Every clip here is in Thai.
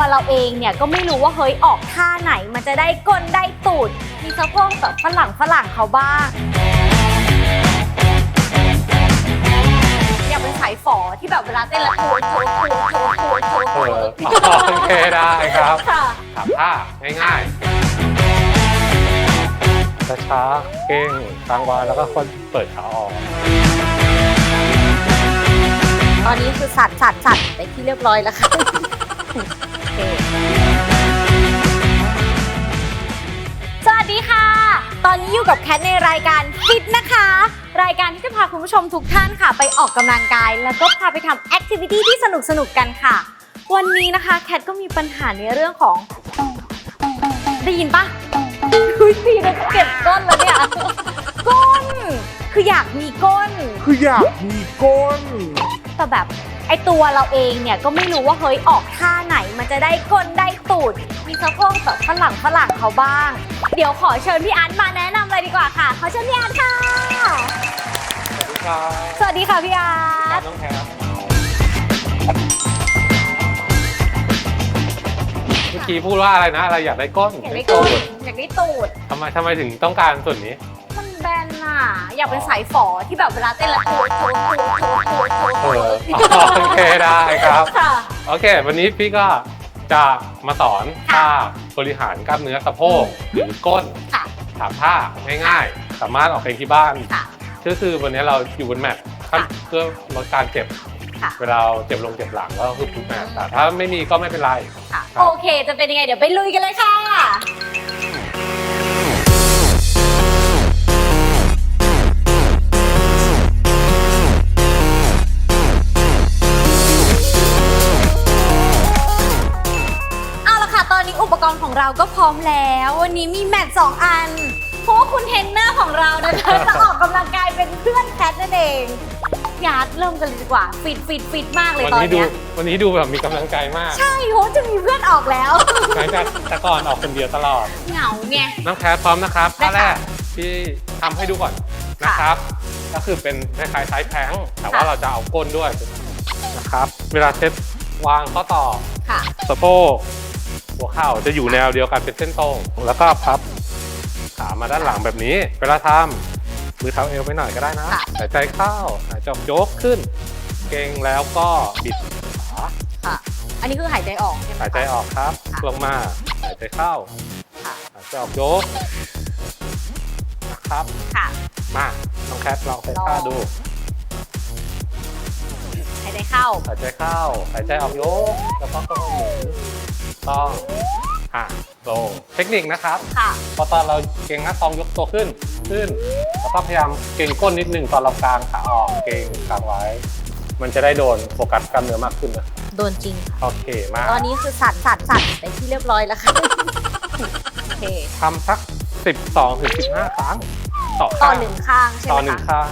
ตัวเราเองเนี่ยก็ไม่รู้ว่าเฮ้ยออกท่าไหนมันจะได้ก้นได้ตูด มีสะโพกแบบฝรั่งฝรั่งเขาบ้าง อยากเป็นสายฝอที่แบบเวลาเต้นแล้วโถโถโถโถโถโถเอโถอโอเคได้ครับค่ะถามท่าง่ายๆช้าๆเก่งกลางวานแล้วก็คนเปิดขาออก ตอนนี้คือสัตว์สัตว์สัตว์ไปที่เรียบร้อยแล้วค่ะ โอเคสวัสดีค่ะ ตอนนี้อยู่กับแคทในรายการฟิตนะคะ รายการที่จะพาคุณผู้ชมทุกท่านค่ะ ไปออกกำลังกาย แล้วก็พาไปทำแอคทิวิตี้ที่สนุกสนุกๆกันค่ะ วันนี้นะคะแคทก็มีปัญหาในเรื่องของ ได้ยินปะคุยตีแล้วเก็บก้นแล้วเนี่ย ก้น คืออยากมีก้น คืออยากมีก้น แต่แบบ ไอตัวเราเองเนี่ยก็ไม่รู้ว่าเฮ้ยออกท่าไหนมันจะได้ก้นได้ตูด มีสะโพกแบบฝรั่งฝรั่งเขาบ้าง เดี๋ยวขอเชิญพี่อาร์ตมาแนะนำเลยดีกว่าค่ะ ขอเชิญพี่อาร์ตค่ะสวัสดีครับสวัสดีค่ะพี่อาร์ตน้องแพรเมื่อกี้พูดว่าอะไรนะ อะไรอยากได้ก้นอยากได้ก้นอยากได้ตูดทำไมทำไมถึงต้องการส่วนนี้มันแบน อะอยากเป็นสายฝอที่แบบเวลาเต้นแล้วโถโถโถโถโถโถเออโอเคได้ครับ ค่ะโอเค วันนี้พี่ก็จะมาสอนท่าบริหารกล้ามเนื้อสะโพกหรือก้นค่ะถามท่าง่ายๆ สามารถออกเองที่บ้านค่ะ ก็คือวันนี้เราอยู่บนแมทเพื่อลดการเจ็บค่ะเวลาเจ็บลงเจ็บหลังก็คือทุกแมทแต่ถ้าไม่มีก็ไม่เป็นไร ค่ะ โอเค จะเป็นยังไงเดี๋ยวไปลุยกันเลยค่ะ อนนี้อุปกรณ์ของเราก็พร้อมแล้ว วันนี้มีแมทสองอัน เพราะว่าคุณเทรนเนอร์ของเรานะคะ จะออกกำลังกายเป็นเพื่อนแคทนั่นเองยาร์ดเริ่มกันเลยดีกว่า ฟิตฟิตฟิตมากเลยวัตอนนี้ดูเนี้ย วันนี้ดูแบบมีกำลังใจมากใช่เพราะว่าจะมีเพื่อนออกแล้ว หลังจากแต่ก่อนออกคนเดียวตลอด เหงาไง น้องแคทพร้อมนะครับได้ท่าค่ะแรกที่ทำให้ดูก่อนนะครับ ก็คือเป็นคล้ายๆไซส์แพลงก์แต่ว่าค่ะ เราจะเอาก้นด้วยนะครับ เวลาเซตวางข้อต่อค่ะ สะโพก หัวเข่าจะอยู่แนวเดียวกันเป็นเส้นตรง แล้วก็พับขามาด้านหลังแบบนี้ เวลาทำมือเท้าเอวไปหน่อยก็ได้นะค่ะหายใจเข้าหายใจออกยกขึ้น เก่งแล้วก็บิดขาค่ะ อันนี้คือหายใจออกใช่ไหมคะ หายใจออกครับ ค่ะ ลงมาหายใจเข้าค่ะหายใจออกยกนะครับ ค่ะ มาน้องแคทลองใช้ท่าดู หายใจเข้า หายใจเข้า หายใจออกยก แล้วก็ต้องหมุน ต้องอะลงเทคนิคนะครับค่ะ พอตอนเราเก่งหน้าท้องยกตัวขึ้นขึ้นแล้วก็พยายามเก่งก้นนิดนึงตอนเรากางขาออกเก่งกางไว้ มันจะได้โดนโฟกัสกล้ามเนื้อมากขึ้นนะโดนจริงค่ะ โอเคมากตอนนี้คือสั่นสั่นสั่นไปที่เรียบร้อยแล้วค่ะโอเคทำสัก 12ถึง15 ครั้ง ต่อต่อข้างหนึ่งข้างใช่ต่อไหหมนึ่งคะ ข้าง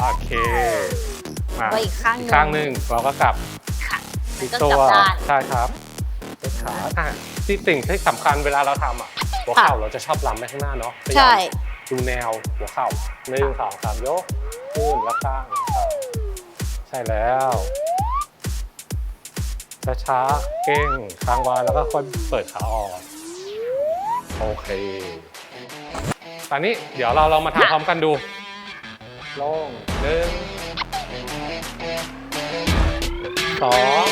โอเคมาไว้อีกข้างหอีนึ่กข้างหนึ่งเราก็กลับ ค่ะที่ก็ตักลัวบด้าน ใช่ครับเช็ดขาอะที่สิ่งที่สำคัญเวลาเราทำอะ หัวเข่าเราจะชอบล้ำไปข้างหน้าเนาะพยายามใช่ ดูแนวหัวเข่าหนึ่งสองสามยกขึ้นแล้วข้างครับใช่แล้วช้าๆเก่งค้างไว้แล้วก็ค่อยเปิดขาออกโอเคตอนนี้เดี๋ยวเราลองมาทำพร้อมกันดูลงหนึ่ง สอง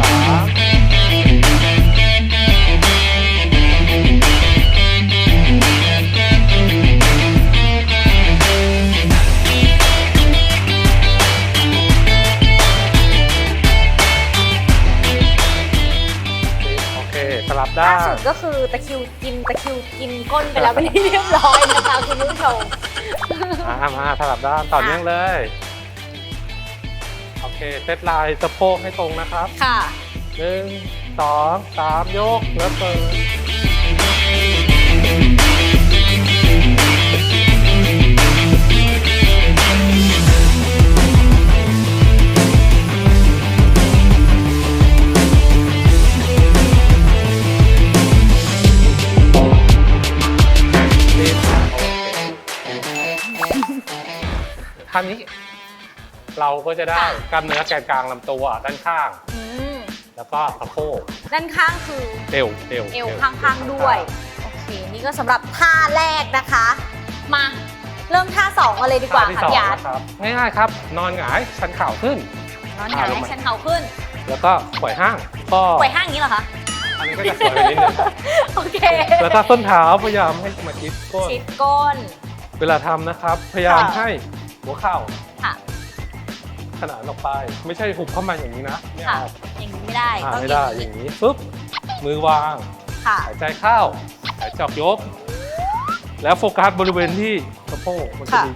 สามโอเค สลับด้าล่านสุดก็คือตะคริวกินตะคริวกินก้นไปแล้วเป็นที่เรียบร้อยนะคะคุณผู้ชมมามาสลับด้านต่อเนื่องเลยโอ เคเซตไลน์สะโพกให้ตรงนะครับค่ะหนึ่งสองสามยกแล้วเปิดนี่โอเคท่านี้ เราก็จะได้ค่ะกล้ามเนื้อแกนกลางลำตัวด้านข้าง อืมแล้วก็สะโพกด้านข้างคือเอวเอวเอวข้างๆด้วย โอเค นี่ก็สำหรับท่าแรกนะคะ มาเริ่มท่าสองกันเลยดีกว่าท่าที่ค่ะสองพี่อาร์ตนะครับง่ายๆครับ นอนหงายชันเข่าขึ้น นอนหงายอ่าลงมาชันเข่าขึ้นแล้วก็ปล่อยห้างก็ปล่อยห้างอย่างนี้เหรอคะ อันนี้ก็จะสวยไปนิดนึงโอเค แล้วก็ส้นเท้าพยายามให้มาชิดก้นชิดก้น เวลาทำนะครับ พยายามค่ะ ให้หัวเข่าค่ะ ขนานออกไป ไม่ใช่หุบเข้ามาอย่างนี้นะไม่ค่ะเอาอย่างนี้ไม่ได้อ่าต้องไม่อได้ย่างอนี้ย่างนี้ปุ๊บมือวาง ค่ะ หายใจเข้าหายใจออกยก แล้วโฟกัสบริเวณที่สะโพกมันจะค่ะ มี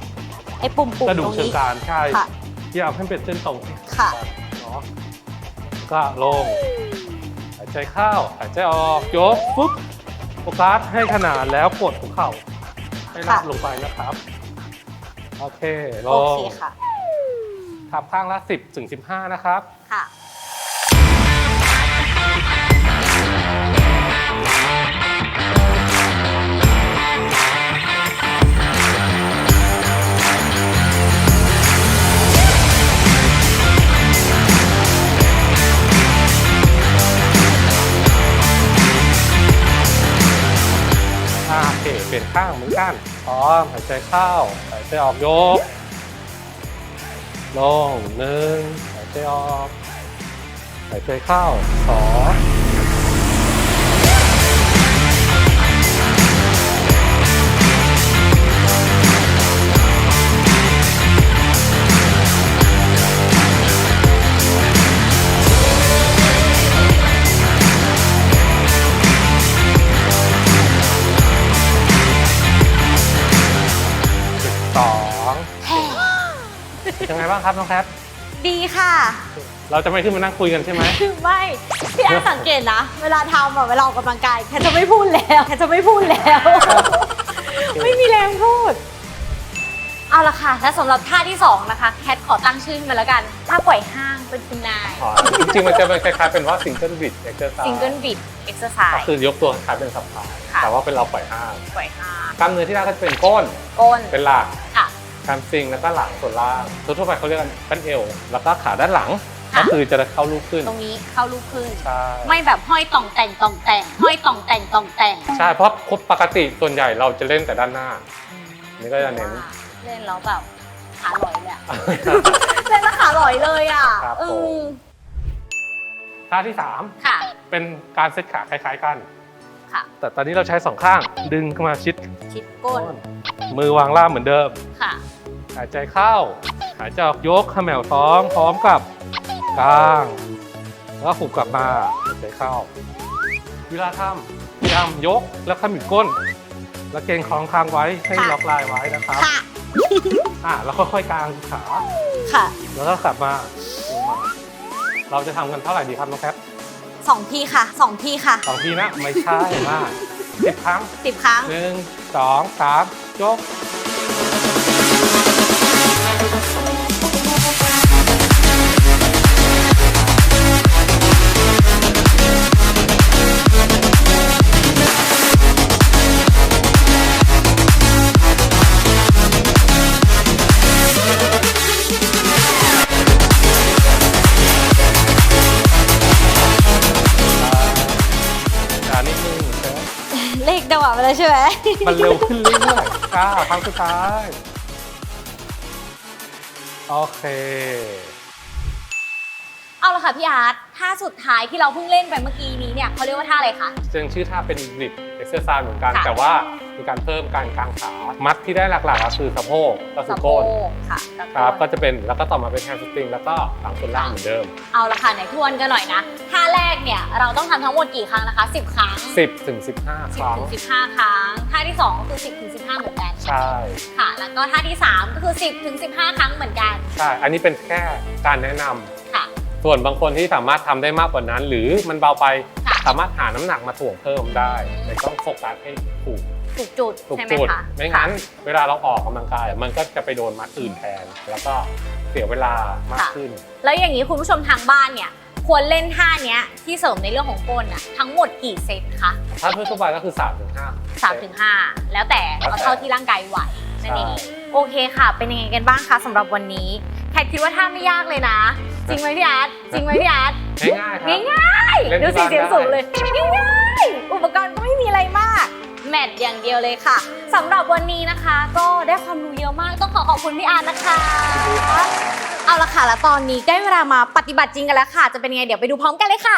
ไอ้ปุ่มปุ่มกระดูตกรงเชิงนี้ กรานใช่ค่ะพยายามให้เป็นเส้นตรงค่ะ เนาะก็ลง หายใจเข้าหายใจออกยกปุ๊บโฟกัสให้ขนานแล้วกดหัวเข่าให้ลาบค่ะ ลงไปนะครับ โอเคลโองเคค่ะ ทำข้างละ 10ถึง15 นะครับ ค่ะ อ่าโอเค เปลี่ยนข้างเหมือนกันพร้อมหายใจเข้า หายใจออกยก ลงหนึ่งหายใจออกหายใจเข้าสองางครับน้องแคทดีค่ะ เราจะไม่ขึ้นมานั่งคุยกันใช่ไหมไม่พี่อาร์ตสังเกตนะ เวลาทำอะเวลาออกกำลังกายแค่จะไม่พูดแล้วแค่จะไม่พูดแล้ว ไม่มีแรงพูด เอาละค่ะ และสำหรับท่าที่ 2 นะคะ แคทขอตั้งชื่อมาแล้วกันท่าปล่อยห้างเป็นคุณนายอ๋อจริงๆมันจะเป็นคล้ายๆเป็นว่าซิงเกิลบิดเอ็กซ์เซอร์ไซส์ซิงเกิลบิดเอ็กซ์ไซก็ส์ คือยกตัวคล้ายเป็นสับขาค่ะ แต่ว่าเป็นเราปล่อยห้างปล่อยห้างกล้ามเนื้อที่ได้ก็จะเป็นก้นก้นเป็นหลัก ค่ะ แฮมสตริงแล้วก็หลังส่วนล่างทั่วๆไปเขาเรียกกันบั้นเอวแล้วก็ขาด้านหลังค่ะก็คือจะเข้าลูกขึ้น ตรงนี้เข้าลูกขึ้น ใช่ไม่แบบห้อยต่องแต่งต่องแต่งห้อยต่องแต่งต่องแต่งใช่เพราะปกติส่วนใหญ่เราจะเล่นแต่ด้านหน้า นี่ก็จะเน้นเล่นแล้วแบบขาลอยเลยอะเล่นแล้วขาลอยเลยอะครับอืผมมท่าที่ค่ะ3เป็นการเซตขาคล้าย ๆ กัน ค่ะ แต่ตอนนี้เราใช้สองข้างดึงเข้ามาชิด ชิดก้น มือวางล่างเหมือนเดิม ค่ะ หายใจเข้า หายใจออกยกขมแมวท้องพร้อมกับกลางแล้วหุบกลับมาหายใจเข้า เวลาทำพยายามยกแล้วขมิบก้น แล้วเกรงคล้องคางไว้ให้ค่ะล็อกลายไว้นะครับค่ะอะแล้วค่อยๆกางขา ค่ะ แล้วก็กลับมาลงมา เราจะทำกันเท่าไหร่ดีครับน้องแคท สองทีค่ะสองทีค่ะสองทีนะ ไม่ใช่มากสิบครั้งสิบครั้งหนึ่งสองสามยก เลขเดียวไปเลยใช่ไหมมันเร็วขึ้นเรื่อยๆก้าวครั้งสุดท้าย โอเค เอาละค่ะพี่อาร์ตท่าสุดท้ายที่เราเพิ่งเล่นไปเมื่อกี้นี้เนี่ยเขาเรียกว่าท่าอะไรคะจึงชื่อท่าเป็นบิด เอ็กซ์เซอร์ไซส์เหมือนกัน ค่ะ แต่ว่ามีการเพิ่มการกางขา มัดที่ได้หลักๆก็คือสะโพกก็คือสะโพก้นกค่ะสะโพครับกก็จะเป็นแล้วก็ต่อมาเป็นแฮมสตริงแล้วก็หลังส่วนล่างเหมือนเดิม เอาละค่ะไหนทวนกันหน่อยนะท่าแรกเนี่ยเราต้องทำทั้งหมดกี่ครั้งนะคะ 10 ครั้ง 10ถึง15 ค10รั้งถึง15 ครั้ง ท่าที่ 2 ก็คือ 10ถึง15 เหมือนกันใช่ค่ะ แล้วก็ท่าที่ 3 ก็คือ 10ถึง15 ครั้งเหมือนกันใช่อันนี้เป็นแค่การแนะนำค่ะ ส่วนบางคนที่สามารถทำได้มากกว่านั้น หรือมันเบาไปค่ะ สามารถหาน้ำหนักมาถ่วงเพิ่มได้แต่ต้องโฟกัสให้ถูกถูกจุดถูกใช่ไหมจุดคะไม่งั้น เวลาเราออกกำลังกายอะมันก็จะไปโดนมัดอื่นแทน แล้วก็เสียเวลามากขึ้น แล้วอย่างนี้คุณผู้ชมทางบ้านเนี่ย ควรเล่นท่าเนี้ยที่เสริมในเรื่องของก้นอะทั้งหมดกี่เซตคะถ้าทั่วๆไปก็คือ3ามถึงห้า3ถึง5แล้วแต่แล้วแต่ เอาเท่าที่ร่างกายไหวนั่นเองใช่โอเคค่ะ เป็นยังไงกันบ้างคะสำหรับวันนี้ แคทคิดว่าท่าไม่ยากเลยนะจริงไหมพี่อาร์ตจริงไหมพี่อาร์ตง่ายๆครับง่ายๆเล่นดูที่สีบ้านเสียงสูงได้เลยง่ายๆอุปกรณ์ก็ไม่มีอะไรมากแมทอย่างเดียวเลยค่ะสำหรับวันนี้นะคะ ก็ได้ความรู้เยอะมากต้องขอขอบคุณพี่อาร์ตนะคะ เอาละค่ะแล้วตอนนี้ได้เวลามาปฏิบัติจริงกันแล้วค่ะ จะเป็นยังไงเดี๋ยวไปดูพร้อมกันเลยค่ะ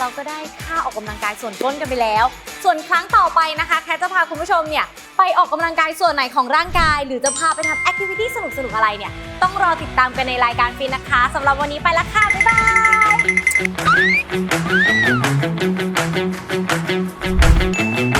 เราก็ได้ค่าออกกำลังกายส่วนต้นกันไปแล้ว ส่วนครั้งต่อไปนะคะ แคทจะพาคุณผู้ชมเนี่ยไปออกกำลังกายส่วนไหนของร่างกาย หรือจะพาไปทำแอคทิวิตี้สนุกๆอะไรเนี่ย ต้องรอติดตามกันในรายการฟินนะคะสำหรับวันนี้ไปแล้วค่ะ บ๊ายบาย